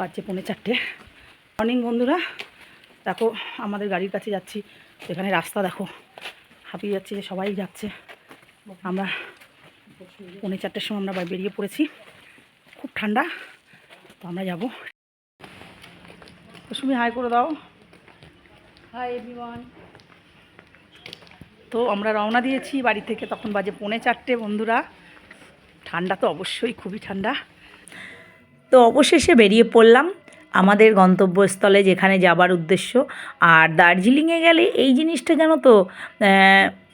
বাজছে পৌনে চারটে। মর্নিং বন্ধুরা দেখো আমাদের গাড়ির কাছে যাচ্ছি। এখানে রাস্তা দেখো হাঁপিয়ে যাচ্ছে যে সবাই যাচ্ছে। আমরা পৌনে চারটের সময় আমরা বেরিয়ে পড়েছি। খুব ঠান্ডা তো আমরা যাব। তুমি হাই করে দাও। হাই এভরিওয়ান তো আমরা রওনা দিয়েছি বাড়ি থেকে তখন বাজে পৌনে চারটে বন্ধুরা। ঠান্ডা তো অবশ্যই খুবই ঠান্ডা। তো অবশেষে বেরিয়ে পড়লাম আমাদের গন্তব্যস্থলে যেখানে যাবার উদ্দেশ্য। আর দার্জিলিংয়ে গেলে এই জিনিসটা জানো তো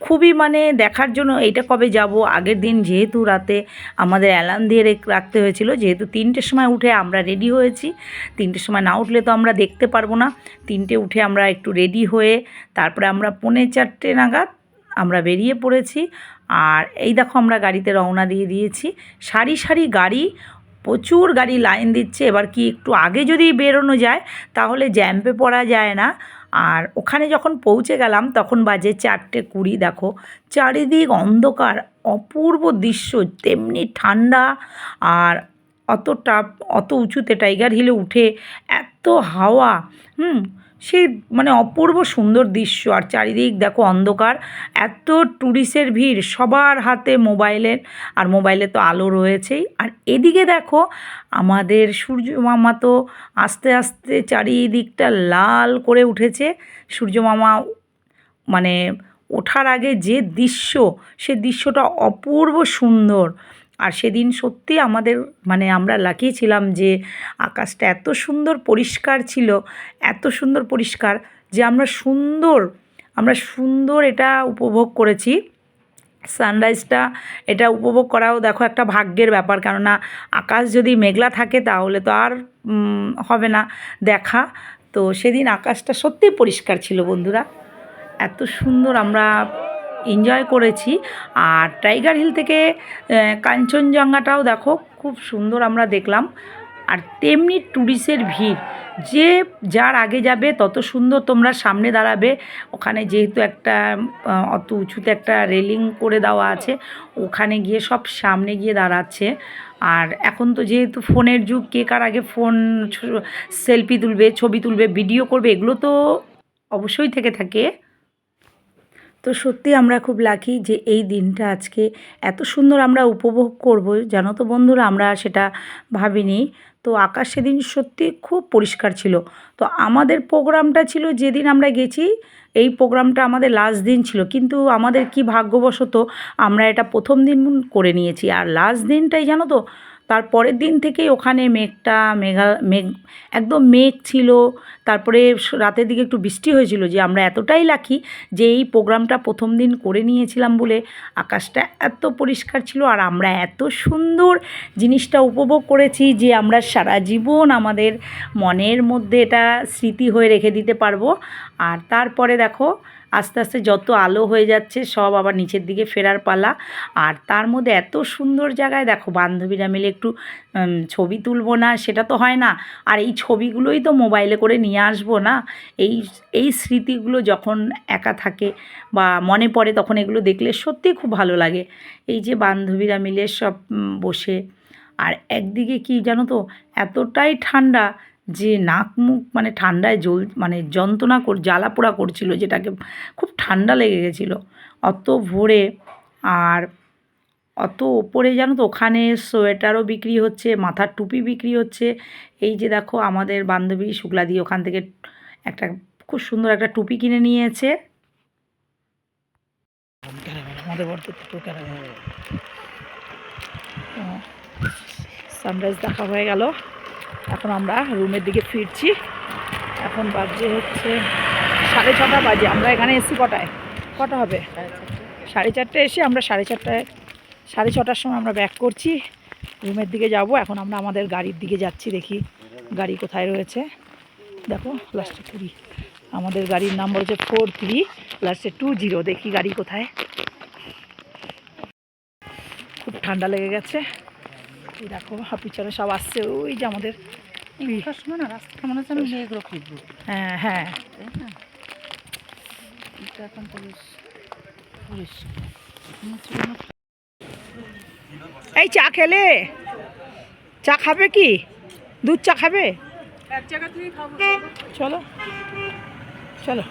খুবই মানে দেখার জন্য এইটা কবে যাব। আগের দিন যেহেতু রাতে আমাদের অ্যালার্ম দিয়ে রাখতে হয়েছিল, যেহেতু তিনটের সময় উঠে আমরা রেডি হয়েছি। তিনটের সময় না উঠলে তো আমরা দেখতে পারব না। তিনটে উঠে আমরা একটু রেডি হয়ে তারপরে আমরা পৌনে চারটে নাগাদ আমরা বেরিয়ে পড়েছি। আর এই দেখো আমরা গাড়িতে রওনা দিয়ে দিয়েছি। সারি সারি গাড়ি প্রচুর গাড়ি লাইন দিচ্ছে। এবার কি একটু আগে যদি বেরোনো যায়, তাহলে জ্যাম্পে পড়া যায় না। আর ওখানে যখন পৌঁছে গেলাম, তখন বাজে চারটে কুড়ি। দেখো, চারিদিক অন্ধকার, অপূর্ব দৃশ্য, তেমনি ঠান্ডা। আর অতটা, অত উঁচুতে টাইগার হিলে উঠে এত হাওয়া, হুম, সে মানে অপূর্ব সুন্দর দৃশ্য। আর চারিদিক দেখো অন্ধকার, এত ট্যুরিস্টের ভিড় সবার হাতে মোবাইলের আর মোবাইলে তো আলো রয়েছেই। আর এদিকে দেখো আমাদের সূর্য মামা তো আস্তে আস্তে চারিদিকটা লাল করে উঠেছে। সূর্য মামা মানে ওঠার আগে যে দৃশ্য, সে দৃশ্যটা অপূর্ব সুন্দর। আর সেদিন সত্যি আমাদের মানে আমরা লাকি ছিলাম যে আকাশটা এত সুন্দর পরিষ্কার ছিল, এত সুন্দর পরিষ্কার যে আমরা সুন্দর আমরা সুন্দর এটা উপভোগ করেছি। সানরাইজটা এটা উপভোগ করাও দেখো একটা ভাগ্যের ব্যাপার, কেননা আকাশ যদি মেঘলা থাকে তাহলে তো আর হবে না দেখা। তো সেদিন আকাশটা সত্যিই পরিষ্কার ছিল বন্ধুরা। এত সুন্দর আমরা এনজয় করেছি। আর টাইগার হিল থেকে কাঞ্চনজঙ্ঘাটাও দেখো, খুব সুন্দর আমরা দেখলাম। আর তেমনি ট্যুরিস্টের ভিড়, যে যার আগে যাবে, তত সুন্দর তোমরা সামনে দাঁড়াবে। ওখানে যেহেতু একটা অত উঁচুতে একটা রেলিং করে দেওয়া আছে, ওখানে গিয়ে সব সামনে গিয়ে দাঁড়াচ্ছে। আর এখন তো যেহেতু ফোনের যুগ, কে কার আগে ফোন সেলফি তুলবে, ছবি তুলবে ভিডিও করবে, এগুলো তো অবশ্যই থেকে থাকে। তো সত্যি আমরা খুব লাকি যে এই দিনটা আজকে এত সুন্দর আমরা উপভোগ করব। জানো তো বন্ধুরা, আমরা সেটা ভাবিনি। তো আকাশ সেদিন সত্যি খুব পরিষ্কার ছিল। তো আমাদের প্রোগ্রামটা ছিল যেদিন আমরা গেছি, এই প্রোগ্রামটা আমাদের লাস্ট দিন ছিল। কিন্তু আমাদের কি ভাগ্যবশত আমরা এটা প্রথম দিন করে নিয়েছি। আর লাস্ট দিনটাই জানো তো তার পরের দিন থেকেই ওখানে মেঘটা মেঘা, মেঘ, একদম মেঘ ছিল। তারপরে রাতের দিকে একটু বৃষ্টি হয়েছিল যে আমরা এতটাই লাকি যে এই প্রোগ্রামটা প্রথম দিন করে নিয়েছিলাম বলে আকাশটা এত পরিষ্কার ছিল আর আমরা এত সুন্দর জিনিসটা উপভোগ করেছি যে আমরা সারা জীবন আমাদের মনের মধ্যে এটা স্মৃতি হয়ে রেখে দিতে পারব। আর তারপরে দেখো আস্তে আস্তে যত আলো হয়ে যাচ্ছে সব আবার নিচের দিকে ফেরার পালা। আর তার মধ্যে এত সুন্দর জায়গায় দেখো বান্ধবীরা মিলে একটু ছবি তুলবো না, সেটা তো হয় না। আর এই ছবিগুলোই তো মোবাইলে করে নিয়ে আসব না। এই এই স্মৃতিগুলো যখন একা থাকে বা মনে পড়ে তখন এগুলো দেখলে সত্যিই খুব ভালো লাগে। এই যে বান্ধবীরা মিলে সব বসে। আর একদিকে কি জানো তো, এতটাই ঠান্ডা যে নাক মুখ মানে ঠান্ডায় জল মানে যন্ত্রণা কর জ্বালা পোড়া করছিল যেটাকে খুব ঠান্ডা লেগে গেছিল। অত ভোরে আর অত ওপরে জানো তো ওখানে সোয়েটারও বিক্রি হচ্ছে মাথার টুপি বিক্রি হচ্ছে। এই যে দেখো আমাদের বান্ধবী শুক্লাদি ওখান থেকে একটা খুব সুন্দর একটা টুপি কিনে নিয়েছে। সানরাইজ দেখা হয়ে গেল। এখন আমরা রুমের দিকে ফিরছি। এখন বাজে হচ্ছে সাড়ে ছটা বাজে। আমরা এখানে এসি কটায়? কটা হবে? সাড়ে চারটে এসে আমরা সাড়ে চারটায়, সাড়ে ছটার সময় আমরা ব্যাক করছি। রুমের দিকে যাব। এখন আমরা আমাদের গাড়ির দিকে যাচ্ছি দেখি গাড়ি কোথায় রয়েছে। দেখো লাস্টে থ্রি আমাদের গাড়ির নাম্বার হচ্ছে ফোর থ্রি লাস্টে টু জিরো দেখি গাড়ি কোথায়। খুব ঠান্ডা লেগে গেছে। এই দেখো পিছনে সব আসছে। ওই যে আমাদের সময় না রাস্তাটা মনে হচ্ছে আমি মেয়েগুলো খুঁজবো হ্যাঁ হ্যাঁ। তাই না? এটা এখন এই চা খেলে? চা খাবে কি? দুধ চা খাব। চলো চলো।